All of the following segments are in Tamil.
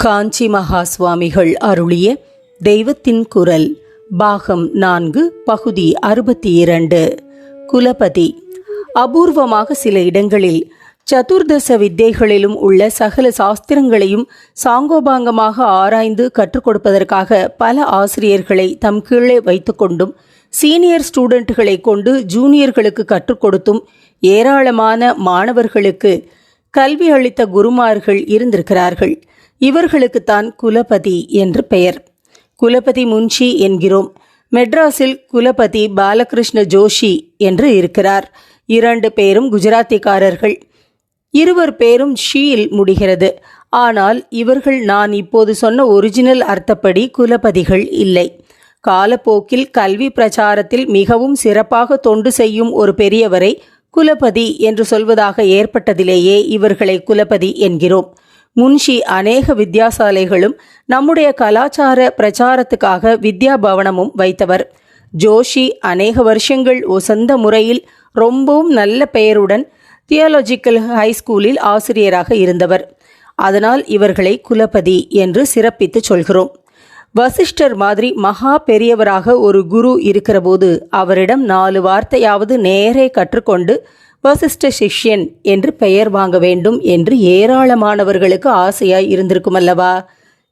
காஞ்சி மகா சுவாமிகள் அருளிய தெய்வத்தின் குரல் பாகம் நான்கு பகுதி அறுபத்தி இரண்டு குலபதி. அபூர்வமாக சில இடங்களில் சதுர்தச வித்தைகளிலும் உள்ள சகல சாஸ்திரங்களையும் சாங்கோபாங்கமாக ஆராய்ந்து கற்றுக் கொடுப்பதற்காக பல ஆசிரியர்களை தம் கீழே வைத்துக்கொண்டும் சீனியர் ஸ்டூடெண்ட்டுகளை கொண்டு ஜூனியர்களுக்கு கற்றுக் கொடுத்தும் ஏராளமான மாணவர்களுக்கு கல்வி அளித்த குருமார்கள் இருந்திருக்கிறார்கள். இவர்களுக்குத்தான் குலபதி என்று பெயர். குலபதி முன்ஷி என்கிறோம். மெட்ராஸில் குலபதி பாலகிருஷ்ண ஜோஷி என்று இருக்கிறார். இரண்டு பேரும் குஜராத்திக்காரர்கள். இருவர் பேரும் ஷீயில் முடிகிறது. ஆனால் இவர்கள் நான் இப்போது சொன்ன ஒரிஜினல் அர்த்தப்படி குலபதிகள் இல்லை. காலப்போக்கில் கல்வி பிரச்சாரத்தில் மிகவும் சிறப்பாக தொண்டு செய்யும் ஒரு பெரியவரை குலபதி என்று சொல்வதாக ஏற்பட்டதிலேயே இவர்களை குலபதி என்கிறோம். முன்ஷி அநேக வித்யாசாலைகளும் நம்முடைய கலாச்சார பிரச்சாரத்துக்காக வித்யா பவனமும் வைத்தவர். ஜோஷி அநேக வருஷங்கள் ஒசந்த முறையில் ரொம்பவும் நல்ல பெயருடன் தியாலஜிக்கல் ஹைஸ்கூலில் ஆசிரியராக இருந்தவர். அதனால் இவர்களை குலபதி என்று சிறப்பித்து சொல்கிறோம். வசிஷ்டர் மாதிரி மகா பெரியவராக ஒரு குரு இருக்கிறபோது அவரிடம் நாலு வார்த்தையாவது நேரே கற்றுக்கொண்டு வசிஷ்ட சிஷ்யன் என்று பெயர் வாங்க வேண்டும் என்று ஏராளமானவர்களுக்கு ஆசையாய் இருந்திருக்கும் அல்லவா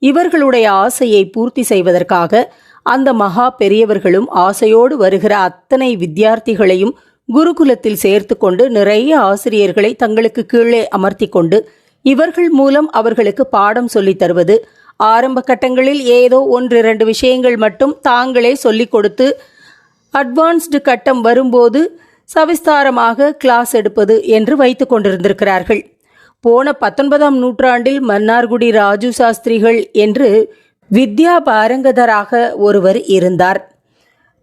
இவர்களுடைய ஆசையை பூர்த்தி செய்வதற்காக அந்த மகா பெரியவர்களும் ஆசையோடு வருகிற அத்தனை வித்தியார்த்திகளையும் குருகுலத்தில் சேர்த்து கொண்டு நிறைய ஆசிரியர்களை தங்களுக்கு கீழே அமர்த்தி கொண்டு இவர்கள் மூலம் அவர்களுக்கு பாடம் சொல்லித் தருவது ஆரம்ப கட்டங்களில் ஏதோ ஒன்று இரண்டு விஷயங்கள் மட்டும் தாங்களே சொல்லிக் கொடுத்து அட்வான்ஸ்டு கட்டம் வரும்போது சவிஸ்தாரமாக கிளாஸ் எடுப்பது என்று வைத்து கொண்டிருந்திருக்கிறார்கள். போன பத்தொன்பதாம் நூற்றாண்டில் மன்னார்குடி ராஜு சாஸ்திரிகள் என்று வித்யா பாரங்கதராக ஒருவர் இருந்தார்.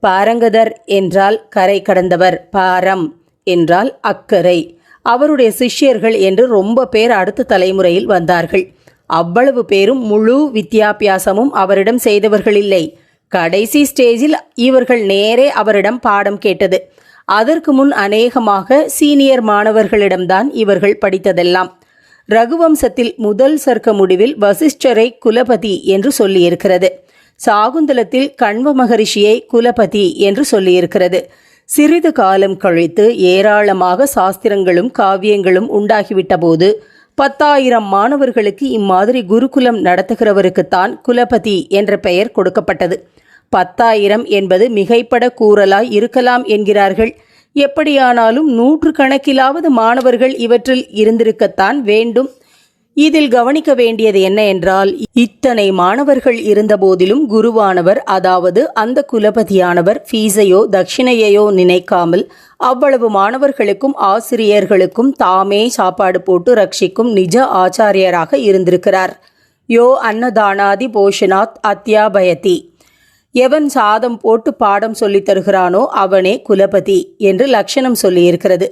பாரங்கதர் என்றால் கரை கடந்தவர் பாரம் என்றால் அக்கறை அவருடைய சிஷ்யர்கள் என்று ரொம்ப பேர் அடுத்த தலைமுறையில் வந்தார்கள். அவ்வளவு பேரும் முழு வித்யாபியாசமும் அவரிடம் செய்தவர்கள் இல்லை. கடைசி ஸ்டேஜில் இவர்கள் நேரே அவரிடம் பாடம் கேட்டது. அதற்கு முன் அநேகமாக சீனியர் மாணவர்களிடம்தான் இவர்கள் படித்ததெல்லாம். ரகுவம்சத்தில் முதல் சர்க்க முடிவில் வசிஷ்டரை குலபதி என்று சொல்லியிருக்கிறது. சாகுந்தலத்தில் கண்வ மகரிஷியை குலபதி என்று சொல்லியிருக்கிறது. சிறிது காலம் கழித்து ஏராளமாக சாஸ்திரங்களும் காவியங்களும் உண்டாகிவிட்ட போது பத்தாயிரம் மாணவர்களுக்கு இம்மாதிரி குருகுலம் நடத்துகிறவருக்குத்தான் குலபதி என்ற பெயர் கொடுக்கப்பட்டது. பத்தாயிரம் என்பது மிகைப்பட கூறலாய் இருக்கலாம் என்கிறார்கள். எப்படியானாலும் நூற்று கணக்கிலாவது மாணவர்கள் இவற்றில் இருந்திருக்கத்தான் வேண்டும். இதில் கவனிக்க வேண்டியது என்ன என்றால் இத்தனை மாணவர்கள் இருந்தபோதிலும் குருவானவர் அதாவது அந்த குலபதியானவர் ஃபீஸையோ தட்சிணையையோ நினைக்காமல் அவ்வளவு மாணவர்களுக்கும் ஆசிரியர்களுக்கும் தாமே சாப்பாடு போட்டு ரட்சிக்கும் நிஜ ஆச்சாரியராக இருந்திருக்கிறார். யோ அன்னதானாதி போஷனாத் அத்தியாபயதி. எவன் சாதம் போட்டு பாடம் சொல்லித் தருகிறானோ அவனே குலபதி என்று லட்சணம் சொல்லியிருக்கிறது.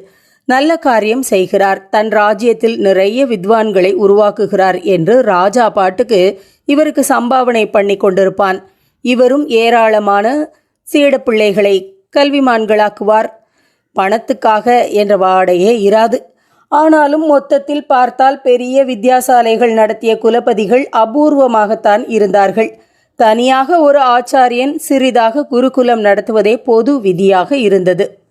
நல்ல காரியம் செய்கிறார். தன் ராஜ்யத்தில் நிறைய வித்வான்களை உருவாக்குகிறார் என்று ராஜா பாட்டுக்கு இவருக்கு சம்பாவனை பண்ணி கொண்டிருப்பான். இவரும் ஏராளமான சீடப்பிள்ளைகளை கல்விமான்களாக்குவார். பணத்துக்காக என்ற வாடையே இராது. ஆனாலும் மொத்தத்தில் பார்த்தால் பெரிய வித்யாசாலைகள் நடத்திய குலபதிகள் அபூர்வமாகத்தான் இருந்தார்கள். தனியாக ஒரு ஆச்சாரியன் சிறிதாக குருகுலம் நடத்துவதே பொது விதியாக இருந்தது.